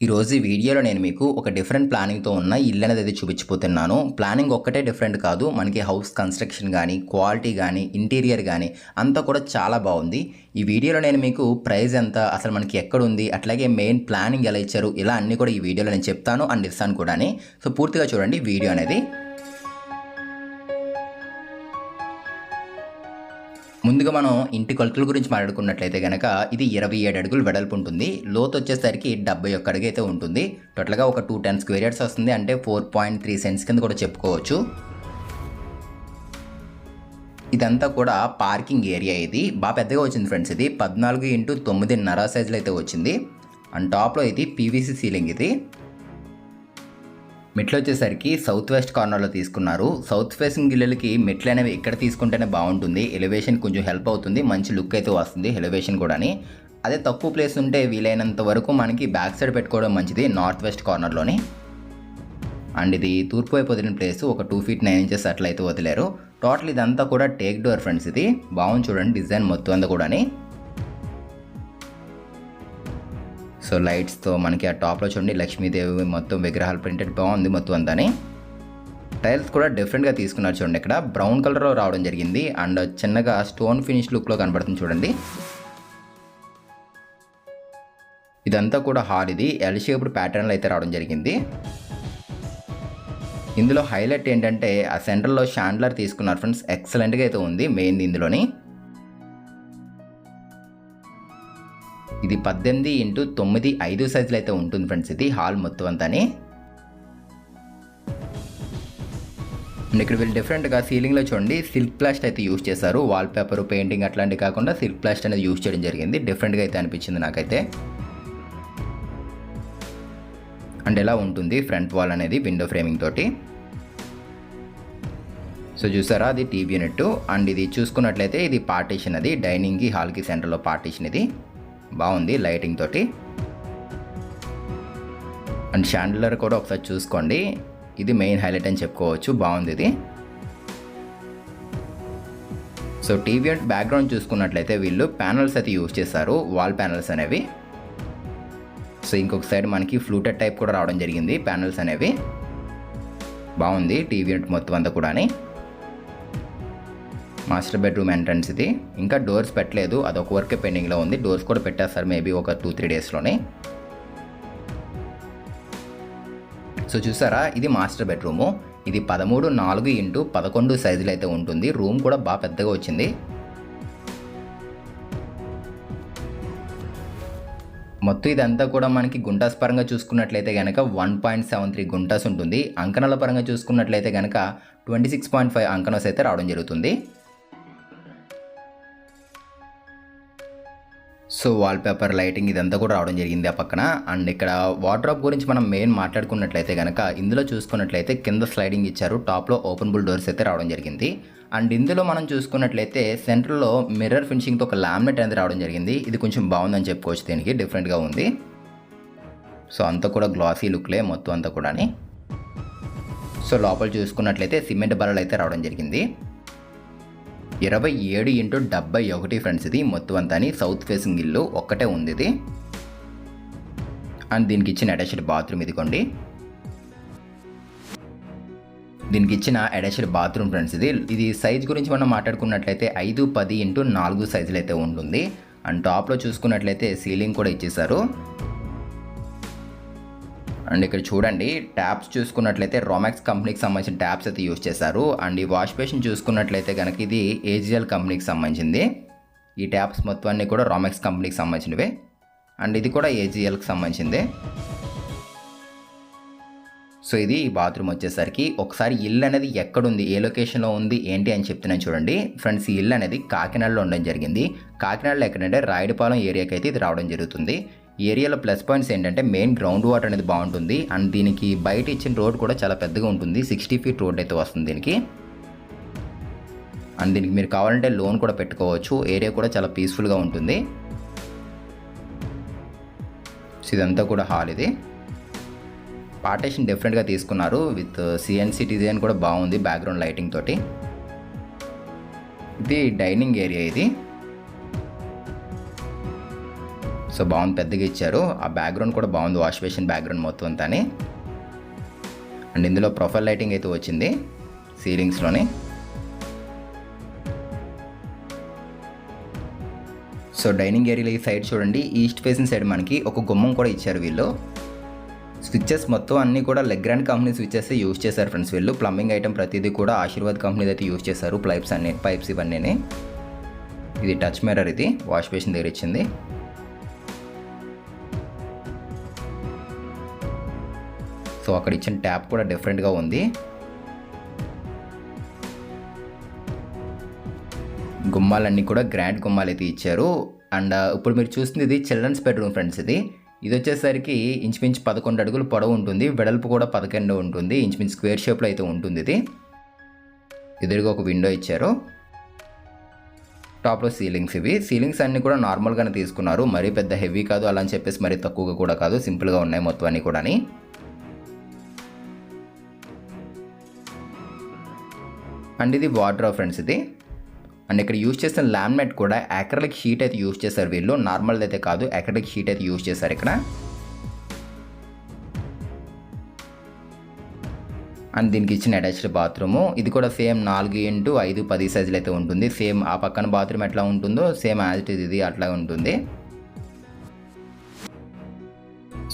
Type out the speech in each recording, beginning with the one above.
ఈరోజు ఈ వీడియోలో నేను మీకు ఒక డిఫరెంట్ ప్లానింగ్తో ఉన్న ఇల్లు అనేది అయితే చూపించిపోతున్నాను ప్లానింగ్ ఒక్కటే డిఫరెంట్ కాదు. మనకి హౌస్ కన్స్ట్రక్షన్ కానీ క్వాలిటీ కానీ ఇంటీరియర్ కానీ అంతా కూడా చాలా బాగుంది. ఈ వీడియోలో నేను మీకు ప్రైస్ ఎంత అసలు మనకి ఎక్కడుంది అట్లాగే మెయిన్ ప్లానింగ్ ఎలా ఇచ్చారు ఇలా అన్నీ కూడా ఈ వీడియోలో నేను చెప్తాను. అండ్ ఇస్తాను కూడా సో పూర్తిగా చూడండి. వీడియో అనేది ముందుగా మనం ఇంటి కొలతల గురించి మాట్లాడుకున్నట్లయితే కనుక ఇది ఇరవై ఏడు అడుగులు వెడల్పు ఉంటుంది. లోతు వచ్చేసరికి డెబ్బై ఒక్క అడుగు అయితే ఉంటుంది. టోటల్గా ఒక టూ టెన్ స్క్వేర్ యార్డ్స్ వస్తుంది. అంటే ఫోర్ పాయింట్ త్రీ సెంట్స్ కింద కూడా చెప్పుకోవచ్చు. ఇదంతా కూడా పార్కింగ్ ఏరియా ఇది. బాగా పెద్దగా వచ్చింది ఫ్రెండ్స్ ఇది. పద్నాలుగు ఇంటూ తొమ్మిదిన్నర సైజులో అయితే వచ్చింది. అండ్ టాప్లో ఇది పీవీసీ సీలింగ్ ఇది. మెట్లు వచ్చేసరికి సౌత్ వెస్ట్ కార్నర్లో తీసుకున్నారు. సౌత్ ఫేసింగ్ ఇళ్ళకి మెట్లు అనేవి ఇక్కడ తీసుకుంటేనే బాగుంటుంది. ఎలివేషన్ కొంచెం హెల్ప్ అవుతుంది. మంచి లుక్ అయితే వస్తుంది ఎలివేషన్ కూడాని. అదే తక్కువ ప్లేస్ ఉంటే వీలైనంత వరకు మనకి బ్యాక్ సైడ్ పెట్టుకోవడం మంచిది నార్త్ వెస్ట్ కార్నర్లోని అండ్ ఇది తూర్పు వైపు వదిలిన ప్లేస్ ఒక టూ ఫీట్ నైన్ ఇంచెస్ అట్లయితే వదిలేరు. టోటల్ ఇదంతా కూడా టేక్ డోర్ ఫ్రెండ్స్ ఇది. బాగుంది చూడండి డిజైన్ మొత్తం అంతా కూడాని. సో లైట్స్తో మనకి ఆ టాప్లో చూడండి లక్ష్మీదేవి మొత్తం విగ్రహాలు ప్రింటెడ్. బాగుంది మొత్తం అంతాని. టైల్స్ కూడా డిఫరెంట్గా తీసుకున్నారు చూడండి ఇక్కడ. బ్రౌన్ కలర్లో రావడం జరిగింది. అండ్ చిన్నగా స్టోన్ ఫినిష్ లుక్లో కనబడుతుంది చూడండి. ఇదంతా కూడా హాల్ ఇది. ఎల్ షేప్డ్ ప్యాటర్న్లో అయితే రావడం జరిగింది. ఇందులో హైలైట్ ఏంటంటే ఆ సెంటర్లో షాండ్లర్ తీసుకున్నారు ఫ్రెండ్స్. ఎక్సలెంట్గా అయితే ఉంది మెయిన్ ఇందులోని. ఇది పద్దెనిమిది ఇంటూ తొమ్మిది ఐదు సైజులు అయితే ఉంటుంది ఫ్రెండ్స్ ఇది. హాల్ మొత్తం అంతాని. అండ్ ఇక్కడ వీళ్ళు డిఫరెంట్గా సీలింగ్లో చూడండి సిల్క్ ప్లాస్ట్ అయితే యూజ్ చేశారు. వాల్ పేపర్ పెయింటింగ్ అట్లాంటివి కాకుండా సిల్క్ ప్లాస్ట్ అనేది యూజ్ చేయడం జరిగింది. డిఫరెంట్గా అయితే అనిపించింది నాకైతే. అండ్ ఎలా ఉంటుంది ఫ్రంట్ వాల్ అనేది విండో ఫ్రేమింగ్ తోటి. సో చూసారా అది టీవీ యూనిట్. అండ్ ఇది చూసుకున్నట్లయితే ఇది పార్టీషన్ అది. డైనింగ్కి హాల్కి సెంటర్లో పార్టీషన్ ఇది. బాగుంది లైటింగ్ తోటి. అండ్ షాండ్లర్ కూడా ఒకసారి చూసుకోండి. ఇది మెయిన్ హైలైట్ అని చెప్పుకోవచ్చు. బాగుంది ఇది. సో టీవీ బ్యాక్గ్రౌండ్ చూసుకున్నట్లయితే వీళ్ళు ప్యానల్స్ అయితే యూజ్ చేస్తారు వాల్ ప్యానల్స్ అనేవి. సో ఇంకొక సైడ్ మనకి ఫ్లూటెడ్ టైప్ కూడా రావడం జరిగింది. ప్యానల్స్ అనేవి. బాగుంది టీవీ యూనిట్ మొత్తం అంతా కూడాని. మాస్టర్ బెడ్రూమ్ ఎంట్రన్స్ ఇది. ఇంకా డోర్స్ పెట్టలేదు. అదొక వర్క్ పెండింగ్లో ఉంది. డోర్స్ కూడా పెట్టేస్తారు మేబీ ఒక టూ త్రీ డేస్లోనే. సో చూసారా ఇది మాస్టర్ బెడ్రూము. ఇది పదమూడు నాలుగు ఇంటూ పదకొండు సైజులు అయితే ఉంటుంది. రూమ్ కూడా బాగా పెద్దగా వచ్చింది. మొత్తం ఇదంతా కూడా మనకి గుంటాస్ పరంగా చూసుకున్నట్లయితే కనుక one point seven three guntas ఉంటుంది. అంకణాల పరంగా చూసుకున్నట్లయితే కనుక ట్వంటీ సిక్స్ పాయింట్ ఫైవ్ అంకణస్ అయితే రావడం జరుగుతుంది. సో వాల్పేపర్ లైటింగ్ ఇదంతా కూడా రావడం జరిగింది ఆ పక్కన. అండ్ ఇక్కడ వార్డ్రాప్ గురించి మనం మెయిన్ మాట్లాడుకున్నట్లయితే కనుక ఇందులో చూసుకున్నట్లయితే కింద స్లైడింగ్ ఇచ్చారు. టాప్లో ఓపెన్ బుల్ డోర్స్ అయితే రావడం జరిగింది. అండ్ ఇందులో మనం చూసుకున్నట్లయితే సెంటర్లో మిర్రర్ ఫినిషింగ్తో ఒక లామినేట్ అనేది రావడం జరిగింది. ఇది కొంచెం బాగుందని చెప్పుకోవచ్చు దీనికి. డిఫరెంట్గా ఉంది. సో అంతా కూడా గ్లాసీ లుక్లే మొత్తం అంతా కూడాని. సో లోపల చూసుకున్నట్లయితే సిమెంట్ బల్లలు అయితే రావడం జరిగింది. ఇరవై ఏడు ఇంటూ డెబ్బై ఒకటి ఫ్రెండ్స్ ఇది మొత్తం అంతా సౌత్ ఫేసింగ్ ఇల్లు ఒక్కటే ఉంది ఇది. అండ్ దీనికి ఇచ్చిన అటాచ్డ్ బాత్రూమ్ ఇదిగోండి. దీనికి ఇచ్చిన అటాచ్డ్ బాత్రూమ్ ఫ్రెండ్స్ ఇది ఇది సైజ్ గురించి మనం మాట్లాడుకున్నట్లయితే ఐదు పది ఇంటూ నాలుగు సైజులు అయితే ఉంటుంది. అండ్ టాప్లో చూసుకున్నట్లయితే సీలింగ్ కూడా ఇచ్చేసారు అండ్ ఇక్కడ చూడండి ట్యాప్స్ చూసుకున్నట్లయితే రోమాక్స్ కంపెనీకి సంబంధించిన ట్యాప్స్ అయితే యూజ్ చేశారు. అండ్ ఈ వాష్ బేసిన్ చూసుకున్నట్లయితే కనుక ఇది ఏజిఎల్ కంపెనీకి సంబంధించింది. ఈ ట్యాప్స్ మొత్తం కూడా రోమాక్స్ కంపెనీకి సంబంధించినవే. అండ్ ఇది కూడా ఏజిఎల్కి సంబంధించిందే. సో ఇది బాత్రూమ్ వచ్చేసరికి ఒకసారి ఇల్లు అనేది ఎక్కడుంది ఏ లొకేషన్లో ఉంది ఏంటి అని చెప్తున్నాను చూడండి. ఫ్రెండ్స్ ఈ ఇల్లు అనేది కాకినాడలో ఉండడం జరిగింది. కాకినాడలో ఎక్కడంటే రాయుడుపాలెం ఏరియాకి అయితే ఇది రావడం జరుగుతుంది. ఏరియాలో ప్లస్ పాయింట్స్ ఏంటంటే మెయిన్ గ్రౌండ్ వాటర్ అనేది బాగుంటుంది. అండ్ దీనికి బయట ఇచ్చిన రోడ్ కూడా చాలా పెద్దగా ఉంటుంది. సిక్స్టీ ఫీట్ రోడ్ అయితే వస్తుంది దీనికి. అండ్ దీనికి మీరు కావాలంటే లోన్ కూడా పెట్టుకోవచ్చు. ఏరియా కూడా చాలా పీస్ఫుల్గా ఉంటుంది. సో ఇదంతా కూడా హాల్ ఇది. పార్టేషన్ డిఫరెంట్గా తీసుకున్నారు. విత్ సిఎన్సి డిజైన్ కూడా బాగుంది. బ్యాక్గ్రౌండ్ లైటింగ్ తోటి. ఇది డైనింగ్ ఏరియా ఇది. సో బాగుంది పెద్దగా ఇచ్చారు. ఆ బ్యాక్గ్రౌండ్ కూడా బాగుంది వాష్ బేసిన్ బ్యాక్గ్రౌండ్ మొత్తం అంతా అండ్ ఇందులో ప్రొఫైల్ లైటింగ్ అయితే వచ్చింది సీలింగ్స్లోని సో డైనింగ్ ఏరియాలో ఈ సైడ్ చూడండి ఈస్ట్ ఫేసింగ్ సైడ్ మనకి ఒక గుమ్మం కూడా ఇచ్చారు వీళ్ళు. స్విచ్చెస్ మొత్తం అన్నీ కూడా లెగ్రాండ్ కంపెనీ స్విచ్చెస్ యూజ్ చేశారు ఫ్రెండ్స్ వీళ్ళు. ప్లంబింగ్ ఐటమ్ ప్రతిదీ కూడా ఆశీర్వాద్ కంపెనీ అయితే యూజ్ చేశారు. పైప్స్ అన్ని పైప్స్ ఇవన్నీ ఇది టచ్ మిర్రర్ ఇది వాష్ బేసిన్ దగ్గర ఇచ్చింది. సో అక్కడ ఇచ్చిన ట్యాప్ కూడా డిఫరెంట్గా ఉంది. గుమ్మాలన్నీ కూడా గ్రాండ్ గుమ్మాలు అయితే ఇచ్చారు. అండ్ ఇప్పుడు మీరు చూస్తుంది ఇది చిల్డ్రన్స్ బెడ్రూమ్ ఫ్రెండ్స్ ఇది. ఇది వచ్చేసరికి ఇంచుమించు పదకొండు అడుగులు పొడవు ఉంటుంది. వెడల్పు కూడా పదకొండు ఉంటుంది. ఇంచుమించు స్క్వేర్ షేప్లో అయితే ఉంటుంది ఇది. ఎదురుగా ఒక విండో ఇచ్చారు. టాప్లో సీలింగ్స్ ఇవి. సీలింగ్స్ అన్నీ కూడా నార్మల్గానే తీసుకున్నారు. మరీ పెద్ద హెవీ కాదు. అలా అని చెప్పేసి మరీ తక్కువగా కూడా కాదు. సింపుల్గా ఉన్నాయి మొత్తం అన్నీ కూడా అండ్ ఇది వాటర్ ఫ్రెండ్స్ ఇది. అండ్ ఇక్కడ యూజ్ చేసిన లామినేట్ కూడా అక్రలిక్ షీట్ అయితే యూజ్ చేశారు వీళ్ళు. నార్మల్ అయితే కాదు అక్రలిక్ షీట్ అయితే యూజ్ చేశారు ఇక్కడ. అండ్ దీనికి ఇచ్చిన అటాచ్డ్ బాత్రూము. ఇది కూడా సేమ్ నాలుగు ఇంటూ ఐదు పది సైజులు అయితే ఉంటుంది. సేమ్ ఆ పక్కన బాత్రూమ్ ఎట్లా ఉంటుందో సేమ్ యాజ్ ఇట్ ఇది అట్లా ఉంటుంది.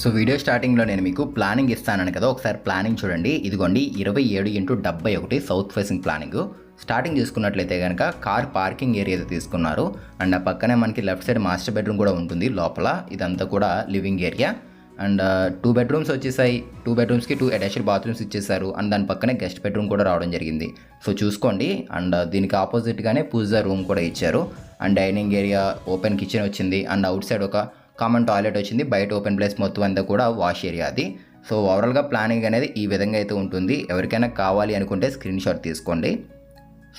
సో వీడియో స్టార్టింగ్లో నేను మీకు ప్లానింగ్ ఇస్తానని కదా ఒకసారి ప్లానింగ్ చూడండి. ఇదిగోండి ఇరవై ఏడు ఇంటూ డెబ్బై ఒకటి సౌత్ ఫేసింగ్ ప్లానింగ్. స్టార్టింగ్ చూసుకున్నట్లయితే కనుక కార్ పార్కింగ్ ఏరియా తీసుకున్నారు. అండ్ ఆ పక్కనే మనకి లెఫ్ట్ సైడ్ మాస్టర్ బెడ్రూమ్ కూడా ఉంటుంది లోపల. ఇదంతా కూడా living area. And two bedrooms వచ్చేసాయి. టూ బెడ్రూమ్స్కి టూ అటాచ్డ్ బాత్రూమ్స్ ఇచ్చేసారు. అండ్ దాని పక్కనే గెస్ట్ బెడ్రూమ్ కూడా రావడం జరిగింది. సో చూసుకోండి. అండ్ దీనికి ఆపోజిట్గానే పూజా రూమ్ కూడా ఇచ్చారు. And dining area open kitchen వచ్చింది. అండ్ అవుట్ సైడ్ ఒక కామన్ టాయిలెట్ వచ్చింది. బయట ఓపెన్ ప్లేస్ మొత్తం అంతా కూడా వాష్ ఏరియా అది. సో ఓవరాల్గా ప్లానింగ్ అనేది ఈ విధంగా అయితే ఉంటుంది. ఎవరికైనా కావాలి అనుకుంటే స్క్రీన్ షాట్ తీసుకోండి.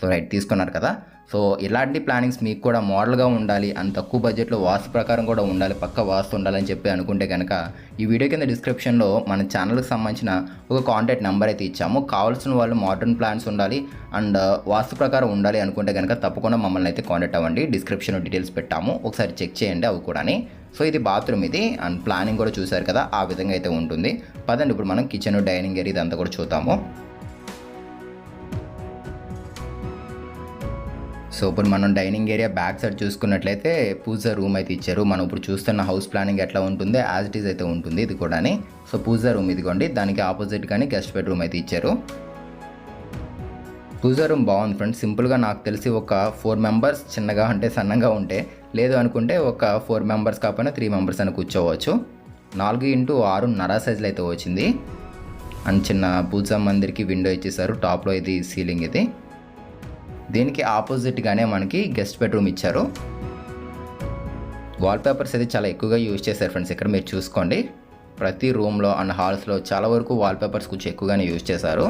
సో రైట్ తీసుకున్నారు కదా. సో ఇలాంటి ప్లానింగ్స్ మీకు కూడా మోడల్గా ఉండాలి. అండ్ తక్కువ బడ్జెట్లో వాస్తు ప్రకారం కూడా ఉండాలి. పక్క వాస్తు ఉండాలని చెప్పి అనుకుంటే కనుక ఈ వీడియో కింద డిస్క్రిప్షన్లో మన ఛానల్కి సంబంధించిన ఒక కాంటాక్ట్ నెంబర్ అయితే ఇచ్చాము. కావాల్సిన వాళ్ళు మోడర్న్ ప్లాన్స్ ఉండాలి. అండ్ వాస్తు ప్రకారం ఉండాలి అనుకుంటే కనుక తప్పకుండా మమ్మల్ని అయితే కాంటాక్ట్ అవ్వండి. డిస్క్రిప్షన్లో డీటెయిల్స్ పెట్టాము. ఒకసారి చెక్ చేయండి అవి కూడా సో ఇది బాత్రూమ్ ఇది అండ్ ప్లానింగ్ కూడా చూశారు కదా ఆ విధంగా అయితే ఉంటుంది. పదండి ఇప్పుడు మనం కిచెన్ డైనింగ్ ఏరియా ఇదంతా కూడా చూద్దాము. సో ఇప్పుడు మనం డైనింగ్ ఏరియా బ్యాక్ సైడ్ చూసుకున్నట్లయితే పూజ రూమ్ అయితే ఇచ్చారు. మనం ఇప్పుడు చూస్తున్న హౌస్ ప్లానింగ్ ఎట్లా ఉంటుందో యాజ్ ఇట్ ఈజ్ అయితే ఉంటుంది ఇది కూడాని. సో పూజ రూమ్ ఇదిగోండి దానికి ఆపోజిట్ కానీ గెస్ట్ బెడ్రూమ్ అయితే ఇచ్చారు. పూజ రూమ్ బాగుంది ఫ్రెండ్స్ సింపుల్గా నాకు తెలిసి ఒక ఫోర్ మెంబర్స్ చిన్నగా అంటే సన్నగా ఉంటే లేదు అనుకుంటే ఒక ఫోర్ మెంబర్స్ కాకపోయినా త్రీ మెంబర్స్ అని కూర్చోవచ్చు. నాలుగు ఇంటూ ఆరున్నర సైజులు అయితే వచ్చింది. అండ్ చిన్న పూజా మందిర్కి విండో ఇచ్చేసారు టాప్లో ఇది సీలింగ్ ఇది. దీనికి ఆపోజిట్గానే మనకి గెస్ట్ బెడ్రూమ్ ఇచ్చారు. వాల్పేపర్స్ అయితే చాలా ఎక్కువగా యూజ్ చేశారు ఫ్రెండ్స్ ఇక్కడ మీరు చూసుకోండి. ప్రతి రూమ్లో అండ్ హాల్స్లో చాలా వరకు వాల్పేపర్స్ కొంచెం ఎక్కువగానే యూజ్ చేశారు.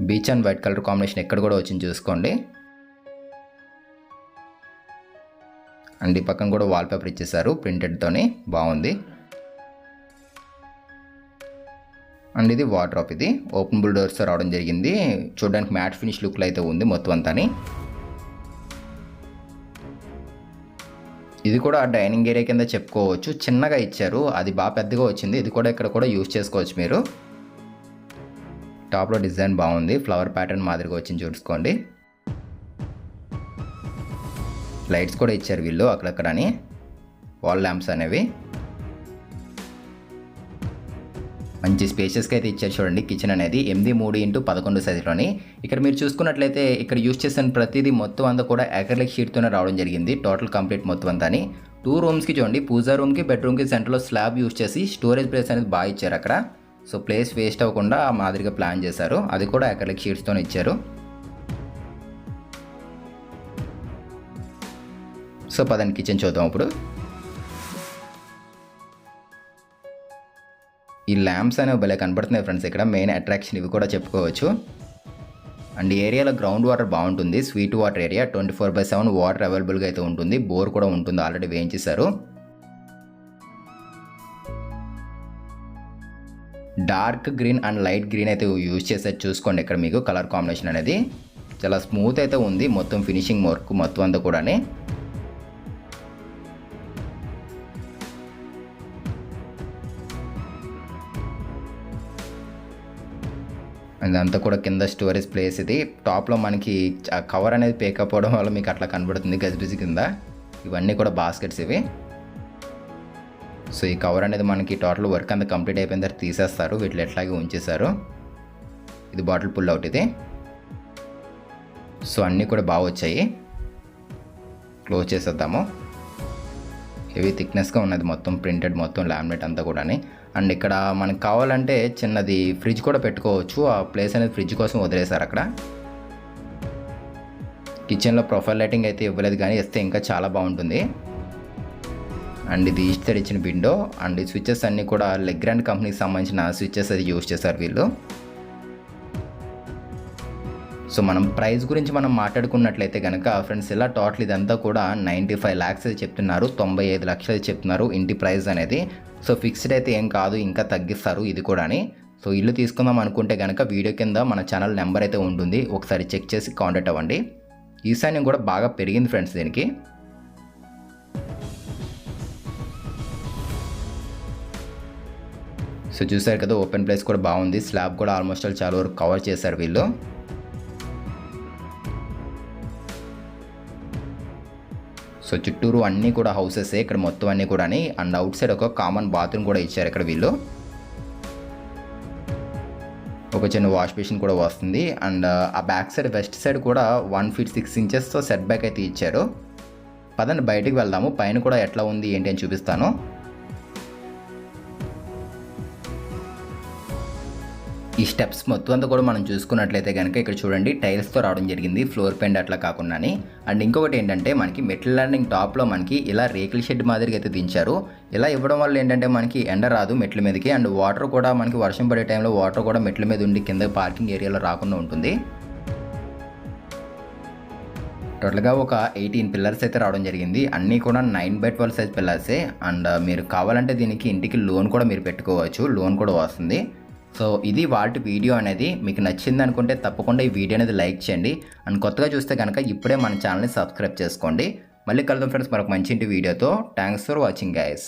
Beach and white colour combination ఎక్కడ కూడా వచ్చింది చూసుకోండి. అండ్ ఈ పక్కన కూడా వాల్పేపర్ ఇచ్చేసారు ప్రింటెడ్తోని బాగుంది. అండ్ ఇది వాటర్ ఇది. ఓపెన్ బుల్ డోర్స్ రావడం జరిగింది. చూడడానికి మ్యాట్ ఫినిష్ లుక్లో అయితే ఉంది మొత్తం అంతాని. ఇది కూడా డైనింగ్ ఏరియా కింద చెప్పుకోవచ్చు. చిన్నగా ఇచ్చారు. అది బాగా పెద్దగా వచ్చింది. ఇది కూడా ఇక్కడ కూడా యూజ్ చేసుకోవచ్చు మీరు. టాప్లో డిజైన్ బాగుంది. ఫ్లవర్ ప్యాటర్న్ మాదిరిగా వచ్చింది చూసుకోండి. లైట్స్ కూడా ఇచ్చారు వీళ్ళు అక్కడక్కడని. వాల్ ల్యాంప్స్ అనేవి. మంచి స్పేషియస్గా అయితే ఇచ్చారు చూడండి కిచెన్ అనేది. ఎనిమిది మూడు ఇంటూ పదకొండు సైజులోని. ఇక్కడ మీరు చూసుకున్నట్లయితే ఇక్కడ యూస్ చేసిన ప్రతిదీ మొత్తం అంతా కూడా అక్రలిక్ షీట్తోనే రావడం జరిగింది. టోటల్ కంప్లీట్ మొత్తం అంతా టూ రూమ్స్కి చూడండి. పూజా రూమ్కి బెడ్రూమ్కి సెంటర్లో స్లాబ్ యూస్ చేసి స్టోరేజ్ ప్లేస్ అనేది బాగా ఇచ్చారు అక్కడ. సో ప్లేస్ వేస్ట్ అవ్వకుండా ఆ మాదిరిగా ప్లాన్ చేశారు. అది కూడా అక్రలిక్ షీట్స్తోనే ఇచ్చారు. సో పదండి కిచెన్ చూద్దాం ఇప్పుడు. ఈ ల్యాంప్స్ అనేవి భలే కనపడుతున్నాయి ఫ్రెండ్స్ ఇక్కడ. మెయిన్ అట్రాక్షన్ ఇవి కూడా చెప్పుకోవచ్చు. అండ్ ఏరియాలో గ్రౌండ్ వాటర్ బాగుంటుంది. Sweet water area twenty four by seven water అవైలబుల్గా అయితే ఉంటుంది. బోర్ కూడా ఉంటుంది already వేయించేశారు. Dark green and light green అయితే యూజ్ చేసేది చూసుకోండి ఇక్కడ మీకు కలర్ కాంబినేషన్ అనేది. చాలా స్మూత్ అయితే ఉంది మొత్తం ఫినిషింగ్ వర్క్ మొత్తం అంతా కూడా అంతా కూడా కింద స్టోరేజ్ ప్లేస్ ఇది. టాప్లో మనకి కవర్ అనేది పేకప్ వల్ల మీకు అట్లా కనబడుతుంది గజిబిజి కింద. ఇవన్నీ కూడా బాస్కెట్స్ ఇవి. సో ఈ కవర్ అనేది మనకి టోటల్ వర్క్ అంతా కంప్లీట్ అయిపోయిన తర్వాత తీసేస్తారు. వీటిలో ఎట్లాగే ఉంచేశారు. ఇది బాటిల్ పుల్ అవుట్ ఇది. సో అన్నీ కూడా బాగా వచ్చాయి. క్లోజ్ చేసేద్దాము. హెవీ థిక్నెస్గా ఉన్నది మొత్తం ప్రింటెడ్ మొత్తం లామినేట్ అంతా కూడా అండ్ ఇక్కడ మనకు కావాలంటే చిన్నది ఫ్రిడ్జ్ కూడా పెట్టుకోవచ్చు. ఆ ప్లేస్ అనేది ఫ్రిడ్జ్ కోసం వదిలేశారు అక్కడ. కిచెన్లో ప్రొఫైల్ లైటింగ్ అయితే ఇవ్వలేదు కానీ ఇస్తే ఇంకా చాలా బాగుంటుంది. అండ్ ఇది ఈస్ట్ సైడ్ ఇచ్చిన విండో అండ్ ఈ స్విచ్చెస్ అన్నీ కూడా లెగ్రాండ్ కంపెనీకి సంబంధించిన స్విచ్చెస్ అది యూస్ చేశారు వీళ్ళు. సో మనం ప్రైస్ గురించి మనం మాట్లాడుకున్నట్లయితే కనుక ఫ్రెండ్స్ ఇలా టోటల్ ఇదంతా కూడా నైంటీ ఫైవ్ ల్యాక్స్ అది చెప్తున్నారు. తొంభై ఐదు లక్షలు చెప్తున్నారు ఇంటి ప్రైస్ అనేది. సో ఫిక్స్డ్ అయితే ఏం కాదు ఇంకా తగ్గిస్తారు ఇది కూడా అని. సో ఇల్లు తీసుకుందాం అనుకుంటే కనుక వీడియో కింద మన ఛానల్ నెంబర్ అయితే ఉంటుంది. ఒకసారి చెక్ చేసి కాంటాక్ట్ అవ్వండి. ఈశాన్యం కూడా బాగా పెరిగింది ఫ్రెండ్స్ దీనికి. సో చూసారు కదా ఓపెన్ ప్లేస్ కూడా బాగుంది. స్లాబ్ కూడా ఆల్మోస్ట్ ఆల్ చాలా వరకు కవర్ చేశారు వీళ్ళు. సో చుట్టూరు అన్నీ కూడా హౌసెస్ ఇక్కడ మొత్తం అన్నీ కూడా అండ్ అవుట్ సైడ్ ఒక కామన్ బాత్రూమ్ కూడా ఇచ్చారు ఇక్కడ వీళ్ళు. ఒక చిన్న వాష్ బేసిన్ కూడా వస్తుంది. అండ్ ఆ బ్యాక్ సైడ్ వెస్ట్ సైడ్ కూడా వన్ ఫీట్ సిక్స్ ఇంచెస్తో సెట్ బ్యాక్ అయితే ఇచ్చారు. పదండి బయటికి వెళ్దాము. పైన కూడా ఎట్లా ఉంది ఏంటి అని చూపిస్తాను. ఈ స్టెప్స్ మొత్తం అంతా కూడా మనం చూసుకున్నట్లయితే కనుక ఇక్కడ చూడండి టైల్స్తో రావడం జరిగింది ఫ్లోర్ పెయింట్ అట్లా కాకుండానే. అండ్ ఇంకొకటి ఏంటంటే మనకి మెట్ల ల్యాండింగ్ టాప్లో మనకి ఇలా రేకుల షెడ్ మాదిరిగా అయితే దించారు. ఇలా ఇవ్వడం వల్ల ఏంటంటే మనకి ఎండ రాదు మెట్ల మీదకి. అండ్ వాటర్ కూడా మనకి వర్షం పడే టైంలో వాటర్ కూడా మెట్ల మీద ఉండి కింద పార్కింగ్ ఏరియాలో రాకుండా ఉంటుంది. టోటల్గా ఒక ఎయిటీన్ పిల్లర్స్ అయితే రావడం జరిగింది. అన్నీ కూడా నైన్ బై ట్వెల్వ్ సైజ్ పిల్లర్సే. అండ్ మీరు కావాలంటే దీనికి ఇంటికి లోన్ కూడా మీరు పెట్టుకోవచ్చు. లోన్ కూడా వస్తుంది. సో ఇది వాటి వీడియో అనేది మీకు నచ్చింది అనుకుంటే తప్పకుండా ఈ వీడియో అనేది లైక్ చేయండి. అండ్ కొత్తగా చూస్తే కనుక ఇప్పుడే మన ఛానల్ని సబ్స్క్రైబ్ చేసుకోండి. మళ్ళీ కలుద్దాం ఫ్రెండ్స్ మరొక మంచి ఇంటి వీడియోతో. Thanks for watching guys